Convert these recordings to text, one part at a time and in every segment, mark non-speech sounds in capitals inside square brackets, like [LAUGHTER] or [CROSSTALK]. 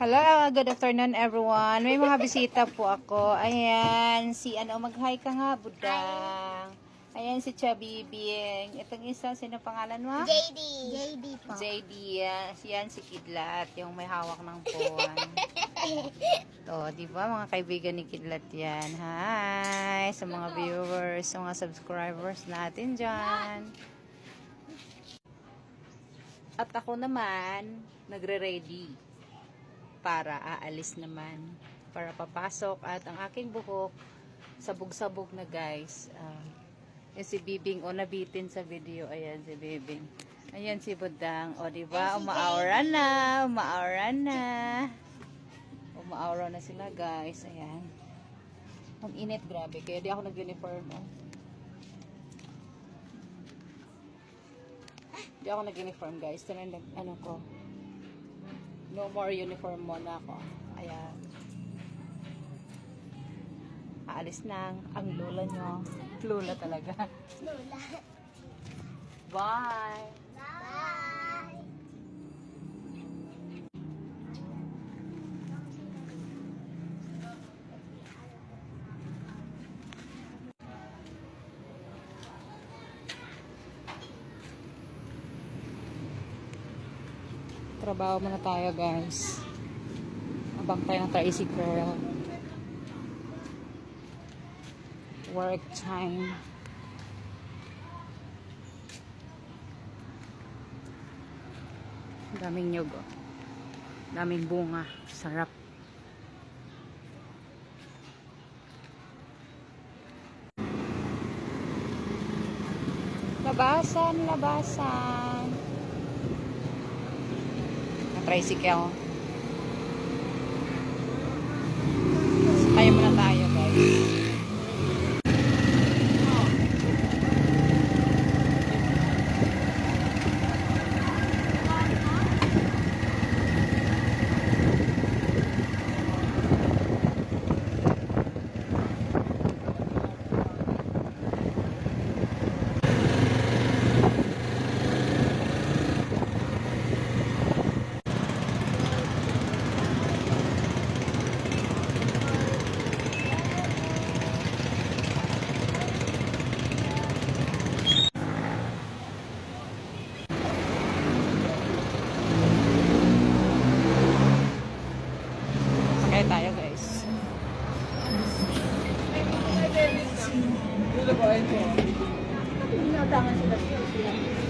Hello, good afternoon everyone. May mga bisita po ako. Ayan, si ano, mag-hi ka nga, Budang. Ayan, si Chubby Bing. Itong isa, sino pangalan mo? JD. JD po. JD. ah, Yan, si Kidlat, yung may hawak ng puwan. [LAUGHS] to, di ba, mga kaibigan ni Kidlat yan. Hi, sa mga viewers, sa mga subscribers natin dyan. At ako naman, nagre-ready para aalis naman para papasok at ang aking buhok sabog-sabog na guys. Ah, yung si Bibing o nabitin sa video. Ayan si Bibing. Ayan si Budang. O diba umaawra na umaawra na. Umaawra na sila guys. Ayan. Ang init grabe. Kaya di ako nag-uniform oh. di ako nag-uniform guys. Ito na yung nag- ano ko no more uniform muna ako. Ayan. Aalis na ang- lola nyo. Lola talaga. Lola. Bye! Bye. Trabaho muna tayo guys. Abang tayo ng tricycle. Work time. Daming nyug. oh. Daming bunga. Sarap. Labasan, labasan. Na tricycle. Kaya muna tayo, Natatangan sila sila.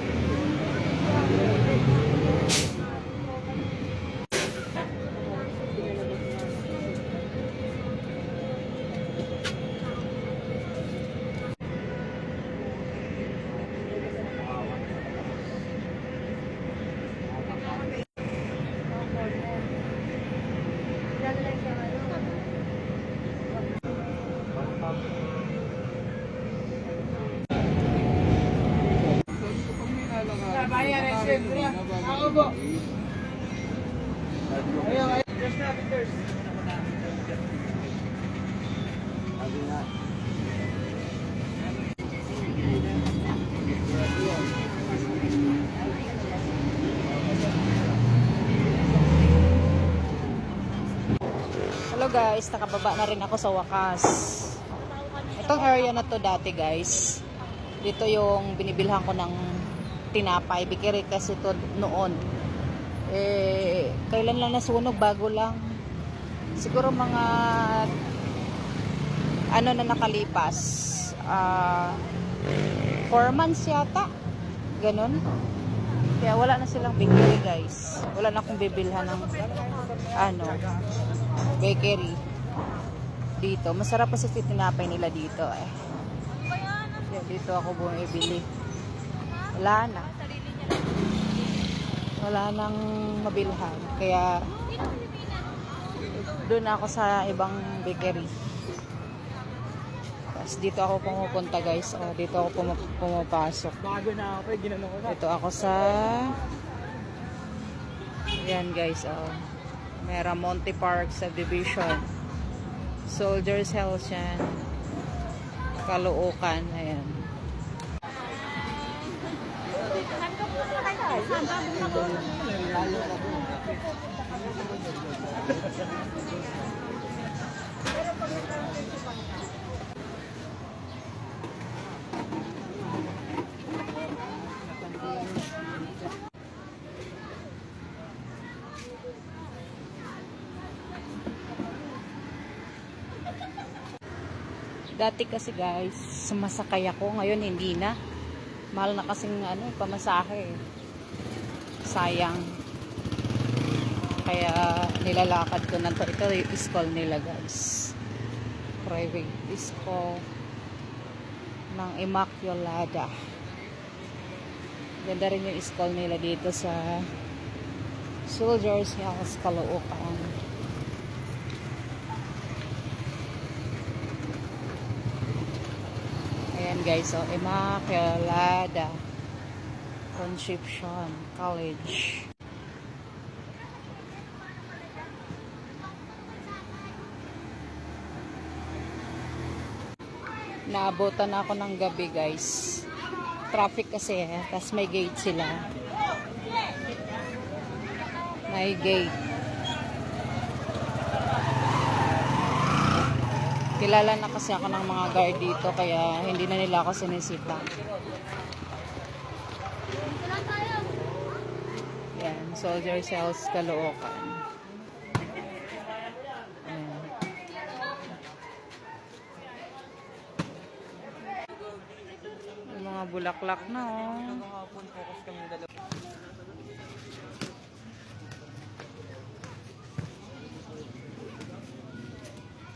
Hello guys, nakababa na rin ako sa wakas. Itong area na to dati guys. Dito yung binibilhan ko ng tinapay. Bikiri kasi to noon. Eh, kailan lang nasunog? Bago lang. Siguro mga ano na nakalipas. Ah, four months yata. Ganon. Kaya wala na silang bakery guys. Wala na akong bibilhan ng ano, bakery dito. Masarap kasi si tinapay nila dito eh. Dito ako bumibili. Wala na. Wala nang mabilhan. Kaya doon ako sa ibang bakery. Tapos dito ako pumupunta guys. Oh, dito ako pumu- pumapasok. Bago na ako, eh, ginano ko na. Ito ako sa Yan guys, oh. Meramonte Park Subdivision. Soldiers Health yan. Kaluukan, ayan. Dati kasi guys, sumasakay ako. Ngayon hindi na. Mahal na kasing ano, pamasahe. Sayang. Kaya nilalakad ko na to. Ito yung school nila guys. Private school ng Immaculada. Ganda rin yung school nila dito sa Soldiers House, Caloocan. Guys, so Immaculada Conception College. Naabutan ako ng gabi guys. Traffic kasi eh, tas may gate sila. May gate. Kilala na kasi ako ng mga guard dito kaya hindi na nila ako sinisita. Yan, soldier cells Caloocan. Mga bulaklak na oh.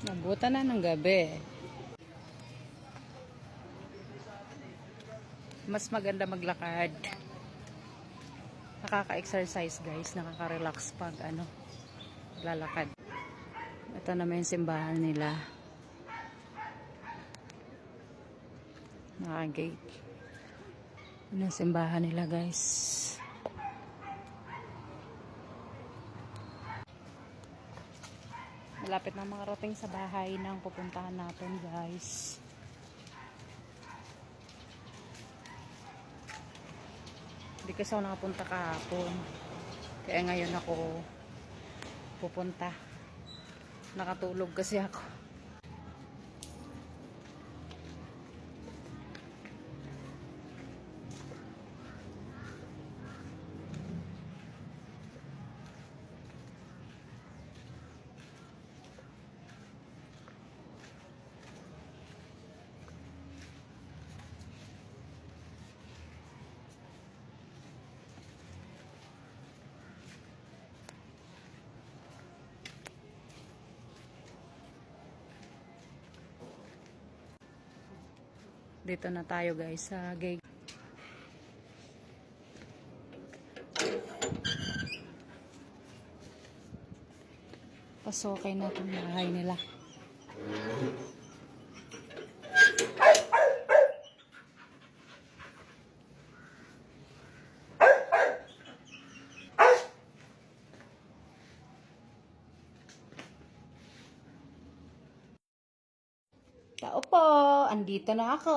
Nabuta na ng gabi. Mas maganda maglakad. Nakaka-exercise guys, nakaka-relax pag ano, lalakad. Ito naman yung simbahan nila. Naka-gate. Ang simbahan nila guys. Malapit na mga rating sa bahay ng pupuntahan natin guys. Hindi kasi ako nakapunta kahapon. Kaya ngayon ako pupunta. Nakatulog kasi ako. Dito na tayo guys sa gate. Pasokay natin yung bahay nila. Tao po, andito na ako.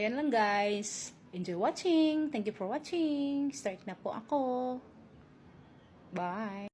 Ayan lang guys. Enjoy watching. Thank you for watching. Start na po ako. Bye.